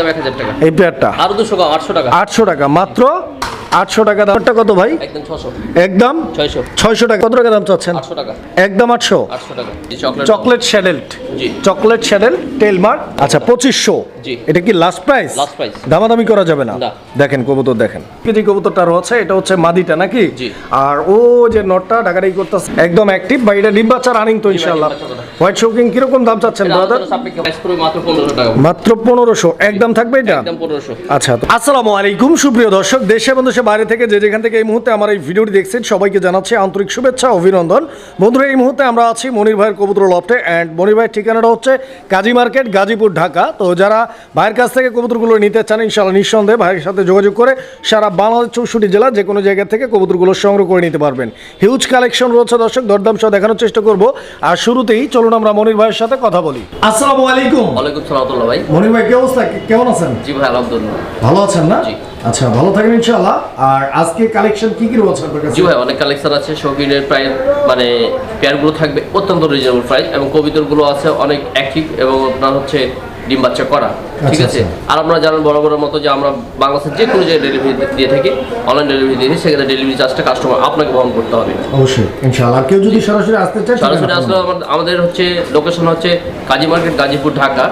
একদম এক হাজার টাকা। এই পেয়ারটা? আরও দুশো আটশো টাকা। আটশো টাকা মাত্র আটশো টাকা দামটা কত ভাই? একদম ছশো। একদম? ছয়শো। ছয়শো টাকা। কত টাকা দাম চাচ্ছেন? আটশো টাকা। একদম আটশো? আটশো টাকা। চকলেট জি। চকলেট শ্যাডেল টেলমার্ক আচ্ছা পঁচিশশো। এটা কি লাস্ট প্রাইস। দামাদামি করা যাবে না। দেখেন কবুতর দেখেন। কেজি কবুতরটা রয়েছে এটা হচ্ছে মাদিটা নাকি? আর ও যে নটটা ডাকাডাকি করতেছে একদম অ্যাক্টিভ বা এটা ডিম বাচ্চা রানিং তো ইনশাআল্লাহ। হোয়াইট শোকিং কীরকম দাম চাচ্ছেন ব্রাদার মাত্র পনেরোশো একদম থাকবে এটা? আচ্ছা আসসালামু আলাইকুম সুপ্রিয় দর্শক দেশে এবং দেশের বাইরে থেকে যে যেখান থেকে এই মুহূর্তে আমার এই ভিডিওটি দেখছেন সবাইকে জানাচ্ছি আন্তরিক শুভেচ্ছা অভিনন্দন। বন্ধুরা এই মুহূর্তে আমরা আছি মনির ভাইয়ের কবুতর লফটে অ্যান্ড মনির ভাইয়ের ঠিকানাটা হচ্ছে কাজী মার্কেট গাজীপুর ঢাকা। তো যারা ভাইয়ের কাছ থেকে কবুতরগুলো নিতে চান ইনশাআল্লাহ নিঃসন্দেহে ভাইয়ের সাথে যোগাযোগ করে সারা বাংলাদেশ চৌষট্টি জেলা যে কোনো জায়গা থেকে কবুতরগুলো সংগ্রহ করে নিতে পারবেন। হিউজ কালেকশন রয়েছে দর্শক দরদাম সহ দেখানোর চেষ্টা করব। আর শুরুতেই চলুন আমরা মনির ভাইয়ের সাথে কথা বলি। আসসালামু আলাইকুম। ওয়ালাইকুম সালাম ভাই। মনির ভাই কি অবস্থা? কেমন আছেন? জি ভাই আলহামদুলিল্লাহ। ভালো আছেন না? জি। আচ্ছা ভালো থাকেন ইনশাআল্লাহ। আর আজকে কালেকশন কি কি রয়েছে আপনার কাছে? জি ভাই অনেক কালেকশন আছে শৌখিনের প্রায় মানে পেয়ারগুলো থাকবে অত্যন্ত রিজনেবল প্রাইস এবং কবিতরগুলো আছে অনেক অ্যাক্টিভ এবং আপনার হচ্ছে ডিম বাচ্চা করা ঠিক আচ্ছা, আছে? আচ্ছা। আর আপনারা জানেন বড় বড় মতো যে আমরা বাংলাদেশের যে কোনো জায়গায় ডেলিভারি দিয়ে থাকি অনলাইন ডেলিভারি দিয়ে থাকি সেখানে ডেলিভারি চার্জটা কাস্টমার আপনাকে বহন করতে হবে। অবশ্যই ইনশাআল্লাহ। কেউ যদি সরাসরি আসতে চায় সরাসরি আসলে আমাদের হচ্ছে লোকেশন হচ্ছে কাজী মার্কেট গাজীপুর ঢাকা।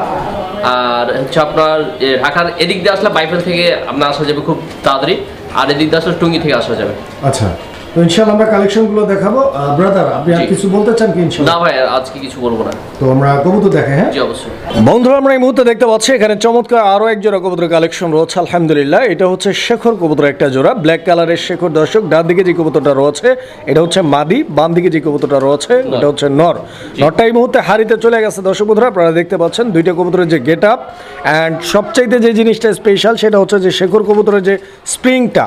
আর হচ্ছে আপনার ঢাকার এদিক দিয়ে আসলে বাইপাস থেকে আপনার আসা যাবে খুব তাড়াতাড়ি। আর এদিক দিয়ে আসলে টুঙ্গি থেকে আসা যাবে। আচ্ছা। তো ইনশাআল্লাহ আমরা কালেকশন দেখাবো। ব্রাদার আপনি আর কিছু বলতে চান কি ইনশাআল্লাহ? না ভাই আজকে কিছু বলব না। তো আমরা কবুতর দেখে হ্যাঁ? জি অবশ্যই। বন্ধুরা আমরা এই মুহূর্তে দেখতে পাচ্ছি এখানে চমৎকার আরও এক জোড়া কবুতরের কালেকশন রয়েছে আলহামদুলিল্লাহ। এটা হচ্ছে শেখর কবুতর একটা জোড়া ব্ল্যাক কালারের শেখর দর্শক। ডান দিকে যে কবুতরটা রয়েছে এটা হচ্ছে মাদি বাম দিকে যে কবুতরটা রয়েছে এটা হচ্ছে নর। নরটা এই মুহূর্তে হারিতে চলে গেছে দর্শক বন্ধুরা আপনারা দেখতে পাচ্ছেন দুইটা কবুতরের যে গেট আপ অ্যান্ড সবচাইতে যে জিনিসটা স্পেশাল সেটা হচ্ছে যে শেখর কবুতরের যে স্প্রিংটা।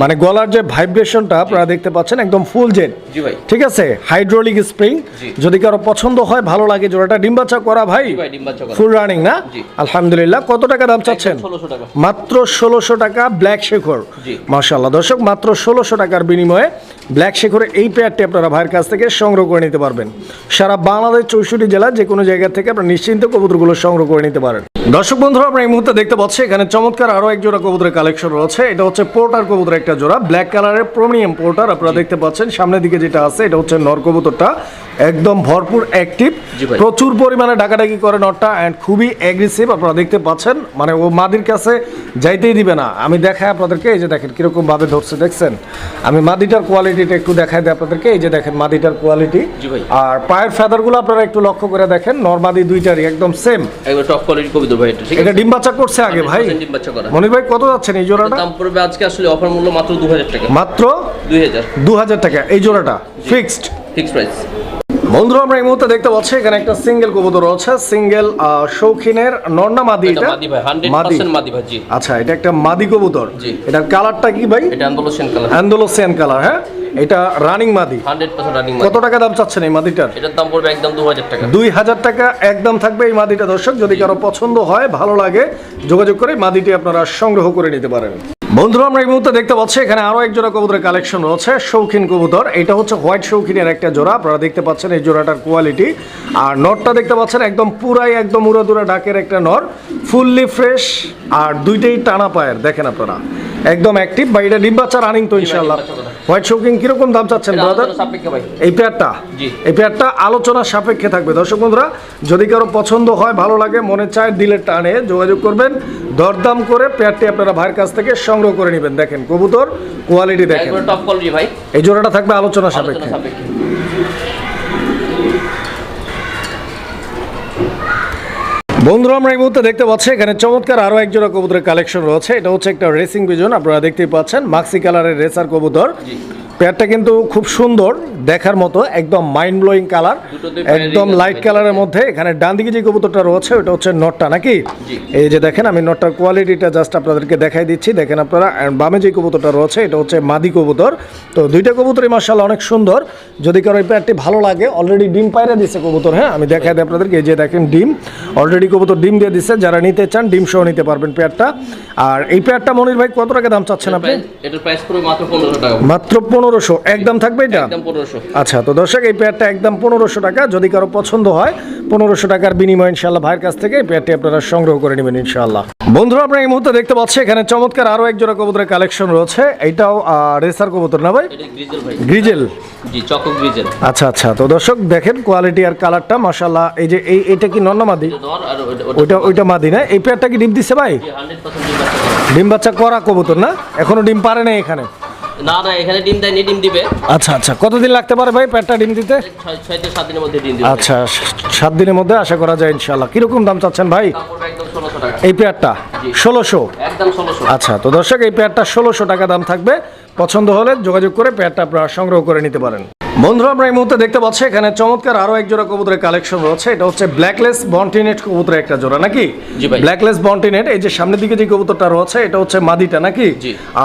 মানে গলার যে ভাইব্রেশনটা আপনারা দেখতে পাচ্ছেন একদম ফুল জেট জি ভাই। ঠিক আছে? হাইড্রোলিক স্প্রিং যদি কারও পছন্দ হয় ভালো লাগে জোড়াটা ডিম বাচ্চা করা ভাই। ফুল রানিং না। আলহামদুলিল্লাহ। কত টাকা দাম চাচ্ছেন? মাত্র ষোলোশো টাকা ব্ল্যাক শেখর জি। মার্শাল্লাহ দর্শক মাত্র ষোলোশো টাকার বিনিময়ে ব্ল্যাক শেখরের এই পেয়ারটি আপনারা ভাইয়ের কাছ থেকে সংগ্রহ করে নিতে পারবেন। সারা বাংলাদেশ চৌষট্টি জেলা যে কোনো জায়গা থেকে আপনারা নিশ্চিন্তে কবুতরগুলো সংগ্রহ করে নিতে পারেন। দর্শক বন্ধুরা আমরা এই মুহূর্তে দেখতে পাচ্ছি এখানে চমৎকার আরও এক জোড়া কবুতরের কালেকশন রয়েছে। এটা হচ্ছে পোর্টার কবুতরের একটা জোড়া ব্ল্যাক কালারের প্রিমিয়াম পোর্টার আপনারা দেখতে পাচ্ছেন। সামনের দিকে যেটা আছে এটা হচ্ছে নর কবুতরটা। একদম ভরপুর অ্যাক্টিভ প্রচুর পরিমাণে ডাকাডাকি করে নটটা অ্যান্ড খুবই অ্যাগ্রেসিভ আপনারা দেখতে পাচ্ছেন। মানে ও মাদির কাছে যাইতেই দিবে না। আমি দেখাই আপনাদেরকে এই যে দেখেন কীরকম ভাবে ধরছে দেখছেন? আমি মাদিটার কোয়ালিটিটা একটু দেখাই দিই আপনাদেরকে। এই যে দেখেন মাদিটার কোয়ালিটি আর পায়ের ফেদারগুলো আপনারা একটু লক্ষ্য করে দেখেন। নর্মাদি দুইটারই একদম সেম টপ কোয়ালিটি কবিতর ভাই এটা এটা ডিম বাচ্চা করছে আগে ভাই। ডিম বাচ্চা করা। মনির ভাই কত যাচ্ছেন এই জোড়াটা? দাম পড়বে আজকে আসলে অফার মূল্য মাত্র দু হাজার টাকা। মাত্র দুই হাজার। টাকা। এই জোড়াটা ফিক্সড ফিক্স প্রাইস বন্ধুরা আমরা এই মুহূর্তে দেখতে পাচ্ছি এখানে একটা সিঙ্গেল কবুতর রয়েছে সিঙ্গেল শৌখিনের নর্না মাদি এটা মাদি ভাই হান্ড্রেড মাদি। পার্সেন্ট মাদি ভাই জি। আচ্ছা এটা একটা মাদি কবুতর। এটার কালারটা কি ভাই? এটা আন্দোলন কালার অ্যান্ডোলোসিয়ান কালার হ্যাঁ? এটা রানিং মাদি। হান্ড্রেড পার্সেন্ট রানিং কত টাকা দাম চাচ্ছেন এই মাদিটার? এটার দাম পড়বে একদম দু হাজার টাকা। দুই হাজার টাকা একদম থাকবে এই মাদিটা দর্শক। যদি কারও পছন্দ হয় ভালো লাগে যোগাযোগ করে মাদিটি আপনারা সংগ্রহ করে নিতে পারেন। বন্ধুরা, আমরা এই মুহূর্তে দেখতে পাচ্ছি, এখানে আরও এক জোড়া কবুতরের কালেকশন রয়েছে, শৌখিন কবুতর। এটা হচ্ছে হোয়াইট শৌখিনের একটা জোড়া। আপনারা দেখতে পাচ্ছেন এই জোড়াটার কোয়ালিটি আর নটটা দেখতে পাচ্ছেন, একদম পুরাই, একদম উড়া উড়াদুরা ডাকের একটা নর। ফুললি ফ্রেশ আর দুইটাই টানা পায়ের, দেখেন আপনারা। একদম অ্যাক্টিভ বা এটা ডিম বাচ্চা রানিং তো করা। হোয়াইট শৌখিন কীরকম দাম চাচ্ছেন ব্রাদার ভাই। এই পেয়ারটা জি। এই পেয়ারটা আলোচনা সাপেক্ষে থাকবে। দর্শক বন্ধুরা যদি কারও পছন্দ হয় ভালো লাগে মনে চায় দিলের টানে যোগাযোগ করবেন। দরদাম করে পেয়ারটি আপনারা ভাইয়ের কাছ থেকে সংগ্রহ করে নেবেন। দেখেন কবুতর কোয়ালিটি দেখেন। একবার টপ কোয়ালিটি ভাই। এই জোড়াটা থাকবে আলোচনা সাপেক্ষে। বন্ধুরা, আমরা এই মুহূর্তে দেখতে পাচ্ছি, এখানে চমৎকার আরও একজোড়া কবুতরের কালেকশন রয়েছে এটা হচ্ছে একটা রেসিং বিজন, আপনারা দেখতেই পাচ্ছেন মাক্সি কালারের রেসার কবুতর। পেয়ারটা কিন্তু খুব সুন্দর দেখার মতো একদম মাইন্ড ব্লোয়িং কালার একদম লাইট। কালারের মধ্যে। এখানে ডান দিকে যে কবুতরটা রয়েছে ওটা হচ্ছে নটটা নাকি? এই যে দেখেন আমি নটটার কোয়ালিটিটা জাস্ট আপনাদেরকে দেখাই দিচ্ছি। দেখেন আপনারা বামে যে কবুতরটা রয়েছে এটা হচ্ছে মাদি কবুতর। তো দুইটা কবুতরই মার্শাল অনেক সুন্দর। যদি কারও এই পেয়ারটি ভালো লাগে অলরেডি ডিম পায়রা দিচ্ছে কবুতর হ্যাঁ? আমি দেখাই দিই আপনাদেরকে এই যে দেখেন ডিম। অলরেডি কবুতর ডিম দিয়ে দিচ্ছে যারা নিতে চান ডিম সহ নিতে পারবেন পেয়ারটা। আর এই পেয়ারটা মনির ভাই কত টাকা দাম চাচ্ছেন আপনি? এটার প্রাইস মাত্র পনেরোশো টাকা। মাত্র পনেরো পনেরোশো একদম থাকবে এটা? একদম পনেরোশো। আচ্ছা তো দর্শক এই পেয়ারটা একদম পনেরোশো টাকা। যদি কারও পছন্দ হয় পনেরোশো টাকার বিনিময় ইনশাল্লাহ ভাইয়ের কাছ থেকে এই পেয়ারটি আপনারা সংগ্রহ করে নেবেন ইনশাল্লাহ বন্ধুরা আপনারা এই মুহূর্তে দেখতে পাচ্ছেন এখানে চমৎকার আরও এক জোড়া কবুতরের কালেকশন রয়েছে। এইটাও রেসার কবুতর না ভাই? গ্রিজেল আচ্ছা আচ্ছা তো দর্শক দেখেন কোয়ালিটি আর কালারটা মাশাল্লাহ এই যে এই এটা কি নন্না মাদি? এটা নর আর ওটা- ওইটা ওইটা মাদি না? এই পেয়ারটা কি ডিম দিচ্ছে ভাই? ডিম বাচ্চা। করা কবুতর না? এখনও ডিম পারে না এখানে। না না এখানে ডিম দেয়নি ডিম দিবে। আচ্ছা আচ্ছা। কতদিন লাগতে পারে ভাই পেয়ারটা ডিম দিতে? ছয় থেকে সাত দিনের মধ্যে ডিম দিবে। আচ্ছা সাত দিনের মধ্যে আশা করা যায় ইনশাল্লাহ কীরকম দাম চাচ্ছেন ভাই? এই পেয়ারটা? ষোলোশো। আচ্ছা তো দর্শক এই পেয়ারটা ষোলোশো টাকা দাম থাকবে। পছন্দ হলে যোগাযোগ করে পেয়ারটা আপনারা সংগ্রহ করে নিতে পারেন। বন্ধুরা আমরা এই মুহূর্তে দেখতে পাচ্ছি এখানে চমৎকার আরও এক জোড়া কবুতরের কালেকশন রয়েছে। এটা হচ্ছে ব্ল্যাকলেস বন্টিনেট কবুতরের একটা জোড়া নাকি? ব্ল্যাকলেস বন্টিনেট এই যে সামনের দিকে যে কবুতরটা রয়েছে এটা হচ্ছে মাদিটা নাকি?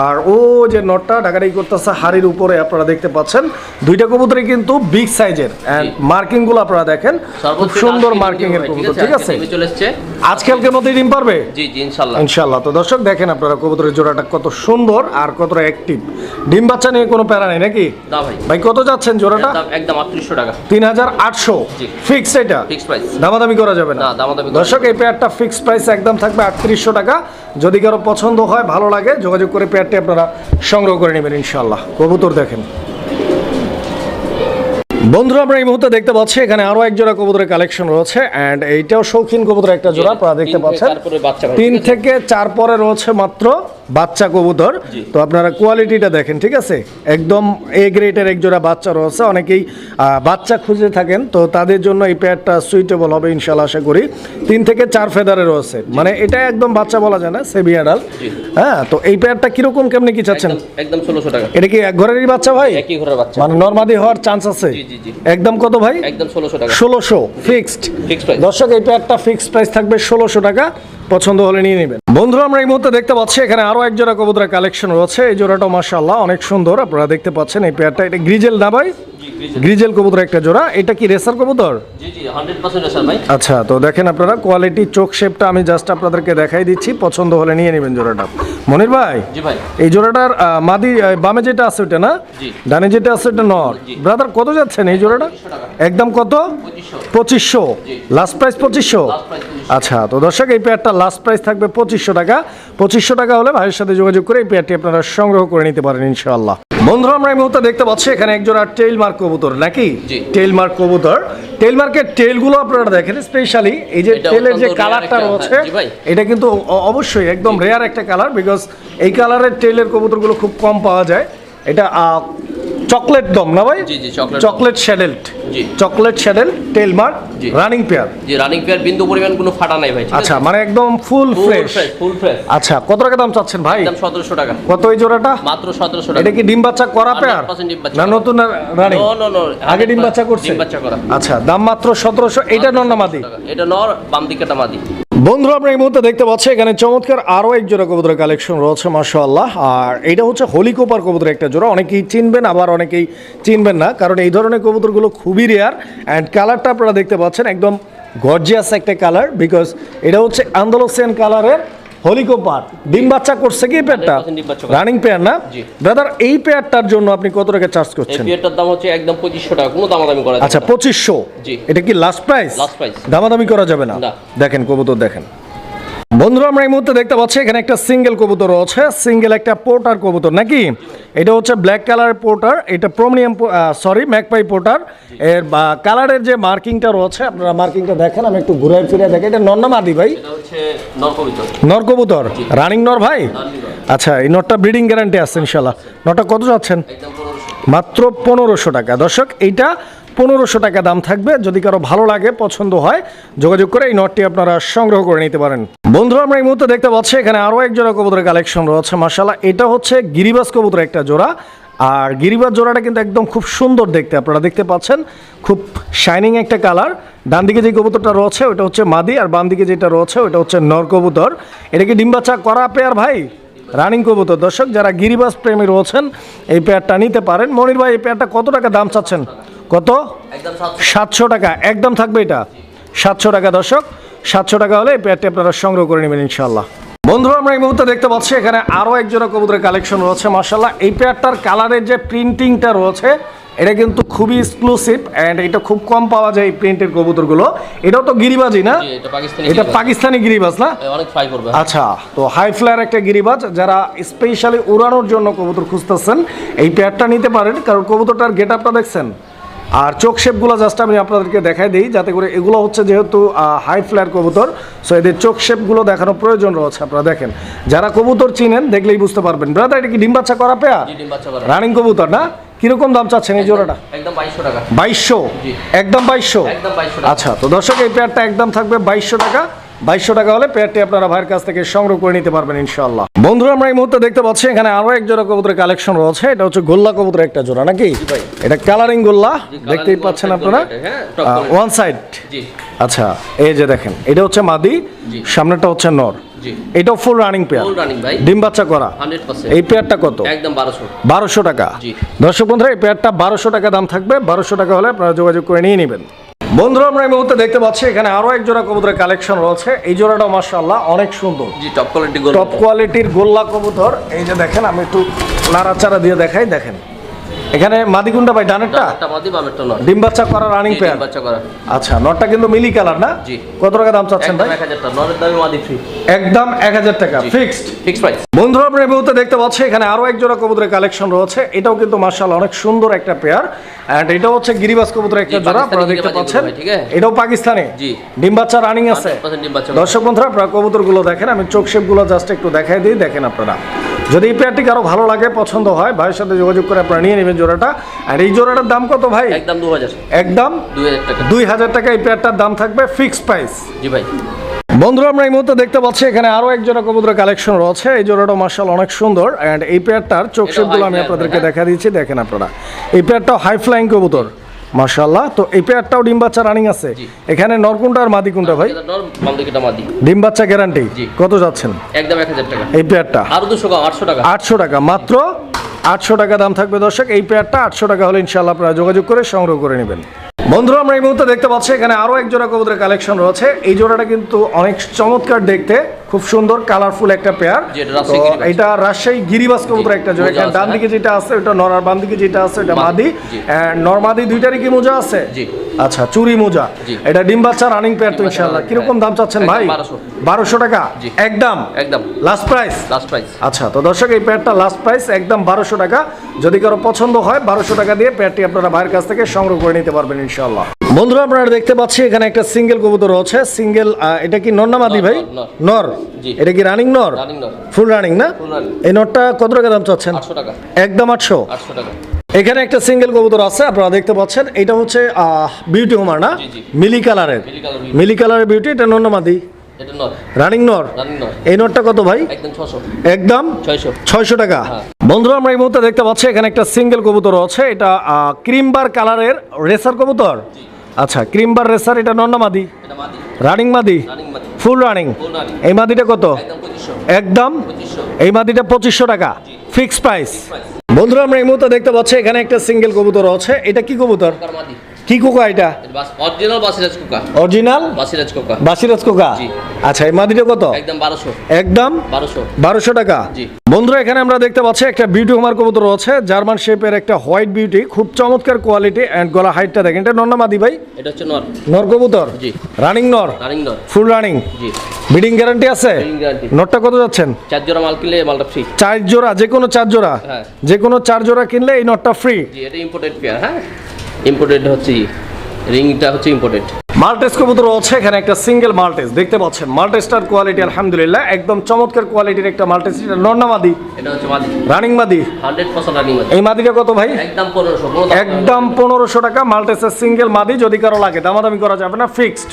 আর ও যে নটটা ডাকাডাকি করতেছে হাড়ির উপরে আপনারা দেখতে পাচ্ছেন। দুইটা কবুতরই কিন্তু বিগ সাইজের মার্কিংগুলো আপনারা দেখেন। খুব সুন্দর মার্কিং এর কবুতর ঠিক আছে এসছে। মধ্যে ডিম পারবে? জি জি ইনশাল্লাহ তো দর্শক দেখেন আপনারা কবুতরের জোড়াটা কত সুন্দর আর কতটা অ্যাক্টিভ ডিম বাচ্চা নিয়ে কোনো প্যারা নেই নাকি? ভাই। ভাই কত যাচ্ছেন জোড়াটা? একদম একদম আটত্রিশশো টাকা। তিন হাজার আটশো। জি। ফিক্স এটা? Fix price. দামাদামি করা যাবে না। না, দামাদামি দর্শক এই পেয়ারটা ফিক্স প্রাইস একদম থাকবে আটত্রিশশো টাকা। যদি কারও পছন্দ হয় ভালো লাগে যোগাযোগ করে পেয়ারটি আপনারা সংগ্রহ করে নেবেন ইনশাল্লাহ কবুতর দেখেন। বন্ধুরা আমরা এই মুহূর্তে দেখতে পাচ্ছি এখানে আরও এক জোড়া কবুতরের কালেকশন রয়েছে এন্ড এইটাও শৌখিন কবুতরের একটা জোড়া আপনারা দেখতে পাচ্ছেন। তিন থেকে চার পরে রয়েছে মাত্র বাচ্চা কবুতর। তো আপনারা কোয়ালিটিটা দেখেন ঠিক আছে? একদম এ গ্রেডের এক জোড়া বাচ্চা রয়েছে। অনেকেই বাচ্চা খুঁজে থাকেন তো তাদের জন্য এই পেয়ারটা সুইটেবল হবে ইনশাল্লাহ আশা করি। তিন থেকে চার ফেদারে রয়েছে। মানে এটা একদম বাচ্চা বলা যায় না সেমি অ্যাডাল হ্যাঁ তো এই পেয়ারটা কীরকম কেমনি কি চাচ্ছেন? একদম- ষোলোশো টাকা। এটা কি এক ঘরেরই বাচ্চা ভাই? একই ঘরের বাচ্চা। মানে নর্মাদি হওয়ার চান্স আছে। একদম কত ভাই? একদম ষোলোশো টাকা। ষোলোশো ফিক্সড। দর্শক এই পেয়ারটা ফিক্সড প্রাইস থাকবে ষোলোশো টাকা। পছন্দ হলে নিয়ে নেবেন। বন্ধুরা আমরা এই মুহূর্তে দেখতে পাচ্ছি এখানে আরও এক জোড়া কবুতরের কালেকশন রয়েছে। এই জোড়াটা মাশাআল্লাহ অনেক সুন্দর। আপনারা দেখতে পাচ্ছেন এই পেয়ারটা এটা গ্রিজেল না ভাই? গ্রিজেল। কবুতর একটা জোড়া। এটা কি রেসার কবুতর? আচ্ছা তো দেখেন আপনারা কোয়ালিটি চোখ শেপটা আমি জাস্ট আপনাদেরকে দেখাই দিচ্ছি। পছন্দ হলে নিয়ে নেবেন জোড়াটা। মনির ভাই? এই জোড়াটার মাদি বামে যেটা আছে ওটা না? ডানে যেটা আছে ওটা নর। ব্রাদার কত যাচ্ছেন এই জোড়াটা? একদম কত? পঁচিশশো। লাস্ট প্রাইস পঁচিশশো? Last price 2500 আচ্ছা তো দর্শক এই পেয়ারটা লাস্ট প্রাইস থাকবে পঁচিশশো টাকা। পঁচিশশো টাকা হলে ভাইয়ের সাথে যোগাযোগ করে এই পেয়ারটি আপনারা সংগ্রহ করে নিতে পারেন ইনশাআল্লাহ। বন্ধুরা আমরা এই মুহূর্তে দেখতে পাচ্ছি এখানে একজোড়া টেইল মার্ক কবুতর নাকি। টেইল মার্ক কবুতর। টেইল মার্কের টেইলগুলো আপনারা দেখেন স্পেশালি এই যে টেলের যে কালারটা রয়েছে। এটা কিন্তু অবশ্যই একদম রেয়ার একটা কালার বিকজ এই কালারের টেইলের কবুতরগুলো খুব কম পাওয়া যায়। এটা চকলেট দম না ভাই? চকলেট শ্যাডেলড জি। চকলেট শ্যাডেল টেইল মার্ক জি। Running pair. জি রানিং পেয়ার বিন্দু পরিমাণ কোনো ফাটা নাই ভাই আচ্ছা মানে একদম ফুল ফ্রেশ। Full fresh. আচ্ছা কত টাকা দাম চাচ্ছেন ভাই? একদম সতেরোশো টাকা। কত এই জোড়াটা? মাত্র সতেরোশো এটা কি ডিম বাচ্চা করা পেয়ার? 100% ডিম বাচ্চা না নতুন রানিং No, no, no, আগে ডিম বাচ্চা করছে? ডিম বাচ্চা করা। আচ্ছা দাম মাত্র সতেরোশো এটা নন না মাদি? এটা নর বাম দিকেটা মাদি। বন্ধুরা, আমরা এই মুহূর্তে দেখতে পাচ্ছি, এখানে চমৎকার আরও এক জোড়া কবুতরের কালেকশন রয়েছে, মাশাআল্লাহ। আর এটা হচ্ছে হোলি কোপার কবুতরের একটা জোড়া। অনেকেই চিনবেন, আবার অনেকেই চিনবেন না, কারণ এই ধরনের কবুতরগুলো খুবই রেয়ার অ্যান্ড কালারটা আপনারা দেখতে পাচ্ছেন, একদম গর্জিয়াস একটা কালার বিকজ এটা হচ্ছে আন্দোলসিয়ান কালারের হোলিকোপার ডিম বাচ্চা করছে কি পেয়ারটা 100% ডিম বাচ্চা করে। রানিং পেয়ার না? দাদা ব্রাদার এই পেয়ারটার জন্য আপনি কত টাকা চার্জ করছেন? পেয়ারটার দাম হচ্ছে একদম পঁচিশশো টাকা কোনো দামাদামি করা আচ্ছা পঁচিশশো? এটা কি লাস্ট প্রাইস Last price। দামাদামি করা যাবে না। না। দেখেন কবুতর দেখেন। বন্ধুরা আমরা এই মুহূর্তে দেখতে পাচ্ছি এখানে একটা সিঙ্গেল কবুতর রয়েছে। সিঙ্গেল একটা পোর্টার কবুতর নাকি? এটা হচ্ছে ব্ল্যাক কালার পোর্টার এটা প্রোমিনিয়াম সরি ম্যাকপাই পোর্টার এর বা কালারের যে মার্কিংটা রয়েছে আপনারা মার্কিংটা দেখেন আমি একটু ঘুরে ফিরে দেখেন এটা নন্না মাদি ভাই? নর কবুতর। রানিং নর ভাই? আচ্ছা এই নটটা ব্রিডিং গ্যারান্টি আছে ইনশাল্লাহ নটটা কত যাচ্ছেন? মাত্র পনেরোশো টাকা। দর্শক এইটা পনেরোশো টাকা দাম থাকবে। যদি কারও ভালো লাগে, পছন্দ হয়, যোগাযোগ করে এই নটটি আপনারা সংগ্রহ করে নিতে পারেন। বন্ধুরা, আমরা এই মুহূর্তে দেখতে পাচ্ছি, এখানে আরও এক জোড়া কবুতরের কালেকশন রয়েছে মাসাল্লাহ এটা হচ্ছে গিরিবাস কবুতরের একটা জোড়া। আর গিরিবাস জোড়াটা কিন্তু একদম খুব সুন্দর দেখতে, আপনারা দেখতে পাচ্ছেন। খুব শাইনিং একটা কালার ডান দিকে যে কবুতরটা রয়েছে, ওটা হচ্ছে মাদি, আর বাম দিকে যেটা রয়েছে, ওটা হচ্ছে নর কবুতর। এটা কি ডিম বাচ্চা করা পেয়ার ভাই? রানিং কবুতর। দর্শক, যারা গিরিবাস প্রেমী রয়েছেন, এই পেয়ারটা নিতে পারেন। মনির ভাই, এই পেয়ারটা কত টাকা দাম চাচ্ছেন? কত? সাতশো টাকা। একদম থাকবে এটা। সাতশো টাকা দর্শক সাতশো টাকা হলে এই আপনারা সংগ্রহ করে নেবেন ইনশাল্লাহ বন্ধুরা আমরা এই মুহূর্তে দেখতে পাচ্ছি এখানে আরও এক জোড়া কবুতরের কালেকশন রয়েছে মার্শাল্লাহ এই পেয়ারটার কালারের যে প্রিন্টিংটা রয়েছে এটা কিন্তু খুবই এক্সক্লুসিভ অ্যান্ড এটা খুব কম পাওয়া যায় এই প্রিন্টের কবুতরগুলো। এটাও তো গিরিবাজি না? এটা পাকিস্তানি গিরিবাজ। না? অনেক ফ্রাই করবে। আচ্ছা তো হাই ফ্লায়ার একটা গিরিবাজ যারা স্পেশালি উড়ানোর জন্য কবুতর খুঁজতেছেন এই পেয়ারটা নিতে পারেন কারণ কবুতরটার গেট আপটা দেখছেন? আর চোখ শেপগুলো জাস্ট আমি আপনাদেরকে দেখাই দিই যাতে করে এগুলো হচ্ছে যেহেতু হাই ফ্লায়ার কবুতর সো এদের চোখ শেপগুলো দেখানো প্রয়োজন রয়েছে আপনারা দেখেন। যারা কবুতর চিনেন দেখলেই বুঝতে পারবেন। ব্রাদার এটা কি ডিম বাচ্চা করা পেয়ার? রানিং কবুতর না? কীরকম দাম চাচ্ছেন এই জোড়াটা? একদম বাইশশো টাকা। বাইশশো? একদম বাইশশো? আচ্ছা তো দর্শক এই পেয়ারটা একদম থাকবে বাইশশো টাকা। বাইশশো টাকা হলে পেয়ারটি আপনারা ভাইয়ের কাছ থেকে সংগ্রহ করে নিতে পারবেন ইনশাল্লাহ বন্ধুরা আমরা এই মুহূর্তে দেখতে পাচ্ছি এখানে আরও এক জোড়া কবুতরের কালেকশন রয়েছে। এটা হচ্ছে গোল্লা কবুতরের একটা জোড়া নাকি? এটা কালারিং গোল্লা দেখতেই পাচ্ছেন আপনারা? এটা, হ্যাঁ। ওয়ান সাইড আচ্ছা এই যে দেখেন এটা হচ্ছে মাদি সামনেটা হচ্ছে নর। জি। এটাও ফুল রানিং পেয়ার ডিম বাচ্চা করা। এই পেয়ারটা কত? একদম বারোশো। বারোশো টাকা। দর্শক বন্ধুরা এই পেয়ারটা বারোশো টাকা দাম থাকবে। বারোশো টাকা হলে আপনারা যোগাযোগ করে নিয়ে নেবেন। বন্ধুরা আমরা এই মুহূর্তে দেখতে পাচ্ছি এখানে আরও এক জোড়া কবুতরের কালেকশন রয়েছে। এই জোড়াটা মার্শাল্লাহ অনেক সুন্দর। জি টপ কোয়ালিটি টপ কোয়ালিটির গোল্লা কবুতর। এই যে দেখেন আমি একটু নাড়াচাড়া দিয়ে দেখাই দেখেন। এখানে মাদিকুন্ডা ভাই ডানেরটা? একটা মাদি বামেরটা নয়। ডিম বাচ্চা করা রানিং পেয়ার ডিম বাচ্চা করা। আচ্ছা নটটা কিন্তু মিলি কালার না? জি। কত টাকা দাম চাচ্ছেন ভাই? এক হাজার টাকা নরের দামে মাদি ফ্রি একদম এক হাজার টাকা ফিক্সড ফিক্স প্রাইস বন্ধুরা আমরা এই দেখতে পাচ্ছি এখানে আরও এক জোড়া কবুতরের কালেকশন রয়েছে। এটাও কিন্তু মার্শাল অনেক সুন্দর একটা পেয়ার এন্ড এটা হচ্ছে গিরিবাজ কবুতরের একটা জোড়া আপনারা দেখতে পাচ্ছেন? এটাও পাকিস্তানে। জি। ডিম বাচ্চা রানিং আছে। 100% ডিম বাচ্চা দর্শক বন্ধুরা আপনারা কবুতরগুলো দেখেন আমি চোখ শেপগুলো জাস্ট একটু দেখাই দিই দেখেন আপনারা। যদি এই পেয়ারটি কারও ভালো লাগে পছন্দ হয় ভাইয়ের সাথে যোগাযোগ করে আপনারা নিয়ে নেবেন জোড়াটা। আর এই জোড়াটার দাম কত ভাই? একদম দু হাজার একদম দুই হাজার টাকা এই পেয়ারটার দাম থাকবে ফিক্সড প্রাইস জি ভাই। বন্ধুরা আমরা এই মুহূর্তে দেখতে পাচ্ছি এখানে আরও এক জোড়া কবুতরের কালেকশন রয়েছে। এই জোড়াটা মার্শাল অনেক সুন্দর। এন্ড এই পেয়ারটার চোখ শেপগুলো আমি আপনাদেরকে? দেখা দিচ্ছি দেখেন আপনারা। এই পেয়ারটা হাই ফ্লাইং কবুতর। মার্শাল্লাহ তো এই পেয়ারটাও ডিম বাচ্চা রানিং আছে। এখানে নরকুন্ডা আর মাদিকুন্ডা ভাই? মাদি। ডিম বাচ্চা গ্যারান্টি কত যাচ্ছেন? একদম এক হাজার টাকা। এই পেয়ারটা আরও দুশো আটশো টাকা। আটশো টাকা। মাত্র আটশো টাকা দাম থাকবে দর্শক। এই পেয়ারটা আটশো টাকা হলে ইনশাল্লাহ আপনারা যোগাযোগ করে সংগ্রহ করে নেবেন। বন্ধুরা আমরা এই মুহূর্তে দেখতে পাচ্ছি এখানে আরও এক জোড়া কবুতরের কালেকশন রয়েছে। এই জোড়াটা কিন্তু অনেক চমৎকার দেখতে। খুব সুন্দর কালারফুল একটা পেয়ার এটা রাজশাহী গিরিবাস। কবুতর একটা জোড়া। এখানে ডান দিকে যেটা আছে ওটা নরার বাম দিকে যেটা আছে ওটা মাদি মাদি, নরমাদি দুইটারই কি মোজা আছে? আচ্ছা চুরি মোজা। এটা ডিম বাচ্চা রানিং পেয়ার তো ইনশাল্লাহ কীরকম দাম চাচ্ছেন ভাই? 1200 বারোশো টাকা? একদম? একদম। লাস্ট প্রাইস লাস্ট প্রাইস আচ্ছা তো দর্শক এই প্যাডটা লাস্ট প্রাইস একদম বারোশো টাকা। যদি কারও পছন্দ হয় বারোশো টাকা দিয়ে প্যাডটি আপনারা ভাইয়ের কাছ থেকে সংগ্রহ করে নিতে পারবেন ইনশাল্লাহ বন্ধুরা আপনারা দেখতে পাচ্ছি এখানে একটা সিঙ্গেল কবুতর রয়েছে। সিঙ্গেল এটা কি নর না মাদি ভাই? নর। এটা কি রানিং নর ফুল রানিং না? এই নরটা কত টাকা দাম চাচ্ছেন? একদম আটশো? টাকা। এখানে একটা সিঙ্গেল কবুতর আছে আপনারা দেখতে পাচ্ছেন। এটা হচ্ছে বিউটি হোমার না। মিলি কালারের। মিলি কালারের বিউটি এটা নর না মাদি? রানিং নর। এই নরটা কত ভাই? একদম ছয়শো। টাকা। হ্যাঁ। বন্ধুরা আমরা এই মুহূর্তে দেখতে পাচ্ছি এখানে একটা সিঙ্গেল কবুতর আছে। এটা ক্রিম বার কালারের রেসার কবুতর? আচ্ছা ক্রিম বার রেসার এটা নন্না মাদি? এটা মাদি। রানিং মাদি? রানিং মাদি ফুল রানিং এই মাদিটা কত? একদম এই মাদিটা পঁচিশশো টাকা। ফিক্স প্রাইস বন্ধুরা আমরা এই মুহূর্তে দেখতে পাচ্ছি এখানে একটা সিঙ্গেল কবুতর আছে। এটা কি কবুতর? কি কোকা এটা? অরিজিনাল বাসিরাজ কোকা অরিজিনাল বাসিরাজ কোকা বাসিরাজ কোকা আচ্ছা এই মাদিটা কত? একদম বারোশো। একদম? বারোশো। বারোশো টাকা? জি। বন্ধুরা এখানে আমরা দেখতে পাচ্ছি একটা বিউটি হোমার কবুতর আছে জার্মান শেপের একটা হোয়াইট বিউটি খুব চমৎকার কোয়ালিটি অ্যান্ড গলা হাইটটা দেখেন। এটা নন্না মাদি ভাই? এটা হচ্ছে নর। নর কবুতর? জি। রানিং নর? রানিং নর। ফুল রানিং জি। বিডিং গ্যারান্টি আছে। নটটা কত যাচ্ছেন? চার জোড়া মাল কিনলে মালটা ফ্রি চার জোড়া যে কোনো চার জোড়া? হ্যাঁ। যে কোনো চার জোড়া কিনলে এই নটটা ফ্রি জি এটা ইম্পোর্টেড পেয়ার হ্যাঁ? ইম্পোর্টেড হচ্ছে রিংটা হচ্ছে ইম্পোর্টেড মাল্টেস কবুতর আছে এখানে একটা সিঙ্গেল মাল্টেস দেখতে পাচ্ছেন। মাল্টেসটার কোয়ালিটি আলহামদুলিল্লাহ একদম চমৎকার কোয়ালিটির একটা মাল্টেস। এটা নন্না মাদি? এটা হচ্ছে মাদি। রানিং মাদি? হান্ড্রেড পার্সেন্ট রানিং মাদি। এই মাদিটা কত ভাই? একদম 1500 একদম 1500 টাকা মাল্টেসের সিঙ্গেল মাদি যদি কারও লাগে দামাদামি করা যাবে না ফিক্সড